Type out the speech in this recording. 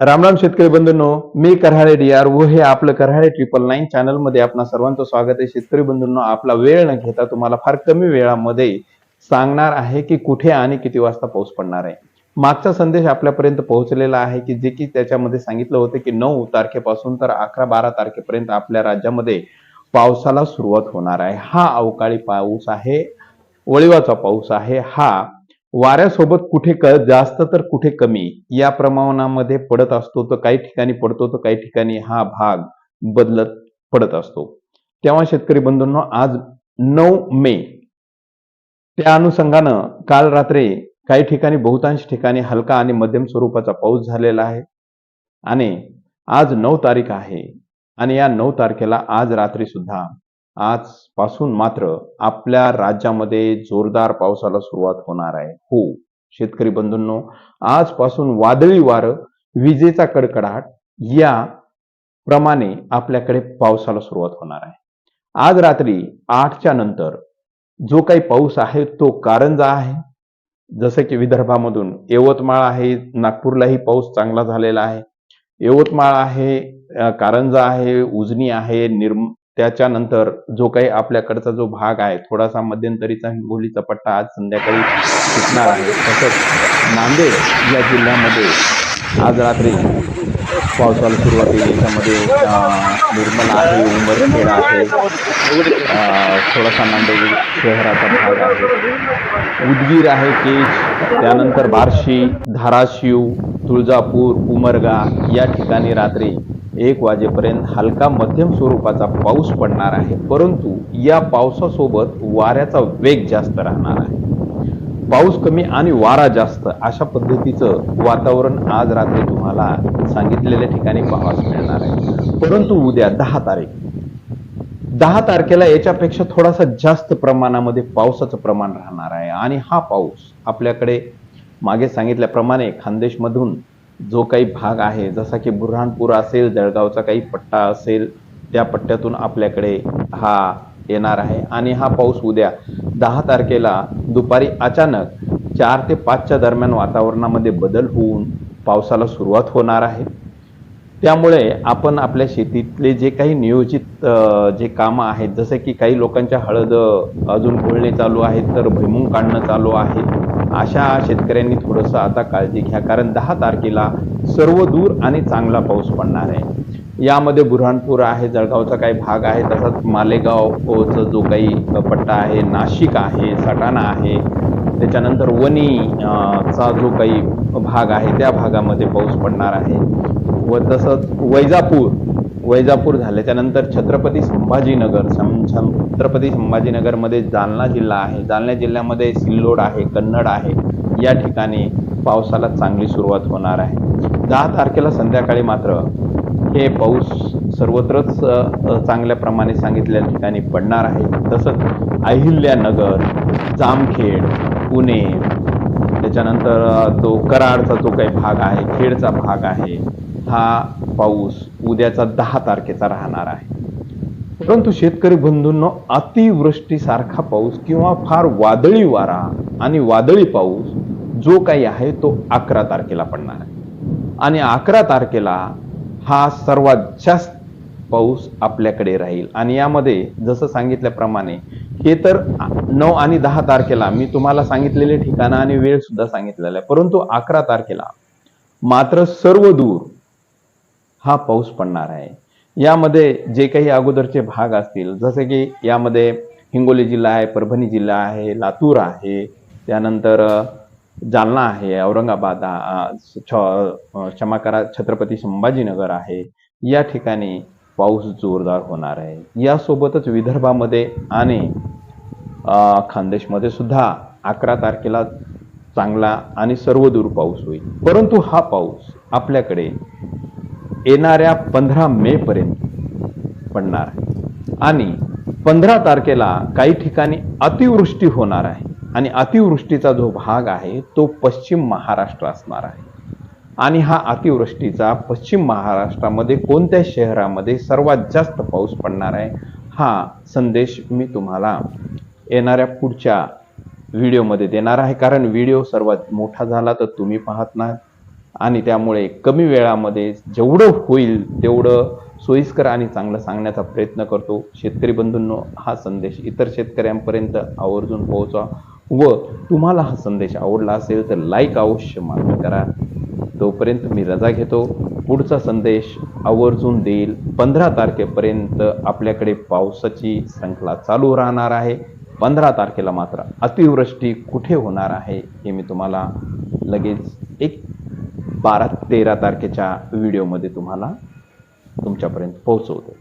रामराम शेतकरी बंधूंनो मी Karhale D R व हे आपलं करहाळे ट्रिपल नाईन चॅनलमध्ये आपण सर्वांचं स्वागत आहे. शेतकरी बंधूंनो आपला वेळ न घेता तुम्हाला फार कमी वेळामध्ये सांगणार आहे की कुठे आणि किती वाजता पाऊस पडणार आहे. मागचा संदेश आपल्यापर्यंत पोहोचलेला आहे की जे की त्याच्यामध्ये सांगितलं होतं की नऊ तारखेपासून तर अकरा बारा तारखेपर्यंत आपल्या राज्यामध्ये पावसाला सुरुवात होणार आहे. हा अवकाळी पाऊस आहे वळिवाचा पाऊस आहे. हा वाऱ्यासोबत कुठे क जास्त तर कुठे कमी या प्रमाणामध्ये पडत असतो तर काही ठिकाणी पडतो तर काही ठिकाणी हा भाग बदलत पडत असतो. तेव्हा शेतकरी बंधूंनो आज नऊ मे. त्या अनुषंगानं काल रात्री काही ठिकाणी बहुतांश ठिकाणी हलका आणि मध्यम स्वरूपाचा पाऊस झालेला आहे आणि आज नऊ तारीख आहे आणि या नऊ तारखेला आज रात्री सुद्धा आजपासून मात्र आपल्या राज्यामध्ये जोरदार पावसाला सुरुवात होणार आहे. हो शेतकरी बंधूंनो आजपासून वादळी वारं विजेचा कडकडाट या प्रमाणे आपल्याकडे पावसाला सुरुवात होणार आहे. आज रात्री आठच्या नंतर जो काही पाऊस आहे तो कारंजा आहे. जसं की विदर्भामधून यवतमाळ आहे नागपूरलाही पाऊस चांगला झालेला आहे. यवतमाळ आहे कारंजा आहे उजनी आहे निर्म त्याच्यानंतर जो काही आपल्याकडचा जो भाग आहे थोडासा मध्यंतरीचा हिंगोलीचा पट्टा आज संध्याकाळी सुटणार आहे. तसंच नांदेड या जिल्ह्यामध्ये आज रात्री पावसाला सुरुवात होईल. याच्यामध्ये निर्मल आहे उमरखेड आहे. थोडासा नांदेड शहराचा भाग आहे. उदगीर आहे केज त्यानंतर बार्शी धाराशिव तुळजापूर उमरगा या ठिकाणी रात्री एक वाजेपर्यंत हलका मध्यम स्वरूपाचा पाऊस पडणार आहे. परंतु या पावसासोबत वाऱ्याचा वेग जास्त राहणार आहे. पाऊस कमी आणि वारा जास्त अशा पद्धतीचं वातावरण आज रात्री तुम्हाला सांगितलेल्या ठिकाणी पाहावयास मिळणार आहे. परंतु उद्या दहा तारीख. दहा तारखेला याच्यापेक्षा थोडासा जास्त प्रमाणामध्ये पावसाचं प्रमाण राहणार आहे. आणि हा पाऊस आपल्याकडे मागे सांगितल्याप्रमाणे खानदेशमधून जो काही भाग आहे जसा की बुऱ्हाणपूर असेल जळगावचा काही पट्टा असेल त्या पट्ट्यातून आपल्याकडे हा येणार आहे. आणि हा पाऊस उद्या दहा तारखेला दुपारी अचानक चार ते पाचच्या दरम्यान वातावरणामध्ये बदल होऊन पावसाला सुरुवात होणार आहे. त्यामुळे आपण आपल्या शेतीतले जे काही नियोजित जे कामं आहेत जसे की काही लोकांच्या हळद अजून घोळणे चालू आहेत तर भुईमुंग काढणं चालू आहे. अशा शेतकऱ्यांनी थोडंसं आता काळजी घ्या कारण दहा तारखेला सर्व दूर आणि चांगला पाऊस पडणार आहे. यामध्ये बुरहानपूर आहे जळगावचा काही भाग आहे तसंच मालेगावचा जो काही पट्टा आहे नाशिक आहे सटाणा आहे त्याच्यानंतर वणी चा जो काही भाग आहे त्या भागामध्ये पाऊस पडणार आहे. व तसंच वैजापूर वैजापूर झाल्याच्यानंतर छत्रपती संभाजीनगर सं- छत्रपती संभाजीनगरमध्ये जालना जिल्हा आहे. जालना जिल्ह्यामध्ये सिल्लोड आहे कन्नड आहे. या ठिकाणी पावसाला चांगली सुरुवात होणार आहे. दहा तारखेला संध्याकाळी मात्र हे पाऊस सर्वत्रच चांगल्याप्रमाणे सांगितलेल्या ठिकाणी पडणार आहे. तसंच अहिल्यानगर जामखेड पुणे. त्याच्यानंतर तो कराडचा जो काही भाग आहे खेडचा भाग आहे हा पाऊस उद्याचा दहा तारखेचा राहणार आहे. परंतु शेतकरी बंधूंनो अतिवृष्टीसारखा पाऊस किंवा फार वादळी वारा आणि वादळी पाऊस जो काही आहे तो अकरा तारखेला पडणार आहे. आणि अकरा तारखेला हा सर्वात जास्त पाऊस आपल्याकडे राहील. आणि यामध्ये जसं सांगितल्याप्रमाणे हे तर नऊ आणि दहा तारखेला मी तुम्हाला सांगितलेले ठिकाणं आणि वेळ सुद्धा सांगितलेला आहे. परंतु अकरा तारखेला मात्र सर्व दूर हा पाऊस पडणार आहे. यामध्ये जे काही अगोदरचे भाग असतील जसे की यामध्ये हिंगोली जिल्हा आहे परभणी जिल्हा आहे लातूर आहे त्यानंतर जालना आहे औरंगाबाद क्षमा करा छत्रपती संभाजीनगर आहे. या ठिकाणी पाऊस जोरदार होणार आहे. यासोबतच विदर्भामध्ये आणि खानदेशमध्ये सुद्धा अकरा तारखेला चांगला आणि सर्वदूर पाऊस होईल. परंतु हा पाऊस आपल्याकडे येणाऱ्या पंधरा मे पर्यंत पडणार आहे. आणि पंधरा तारखेला काही ठिकाणी अतिवृष्टी होणार आहे. आणि अतिवृष्टीचा जो भाग आहे तो पश्चिम महाराष्ट्र असणार आहे. आणि हा अतिवृष्टीचा पश्चिम महाराष्ट्रामध्ये कोणत्या शहरामध्ये सर्वात जास्त पाऊस पडणार आहे हा संदेश मी तुम्हाला येणाऱ्या पुढच्या व्हिडिओमध्ये देणार आहे. कारण व्हिडिओ सर्वात मोठा झाला तर तुम्ही पाहत नाही. आणि त्यामुळे कमी वेळामध्ये जेवढं होईल तेवढं सोयीस्कर आणि चांगलं सांगण्याचा प्रयत्न करतो. शेतकरी बंधूंनो हा संदेश इतर शेतकऱ्यांपर्यंत आवर्जून पोहोचवा व तुम्हाला हा संदेश आवडला असेल तर लाईक अवश्य मान्य करा. तोपर्यंत मी रजा घेतो पुढचा संदेश आवर्जून देईल. पंधरा तारखेपर्यंत आपल्याकडे पावसाची श्रंखला चालू राहणार आहे. पंधरा तारखेला मात्र अतिवृष्टी कुठे होणार आहे हे मी तुम्हाला लगेच एक बारा तेरा तारखेच्या व्हिडिओमध्ये तुम्हाला तुमच्यापर्यंत पोहोचवतो.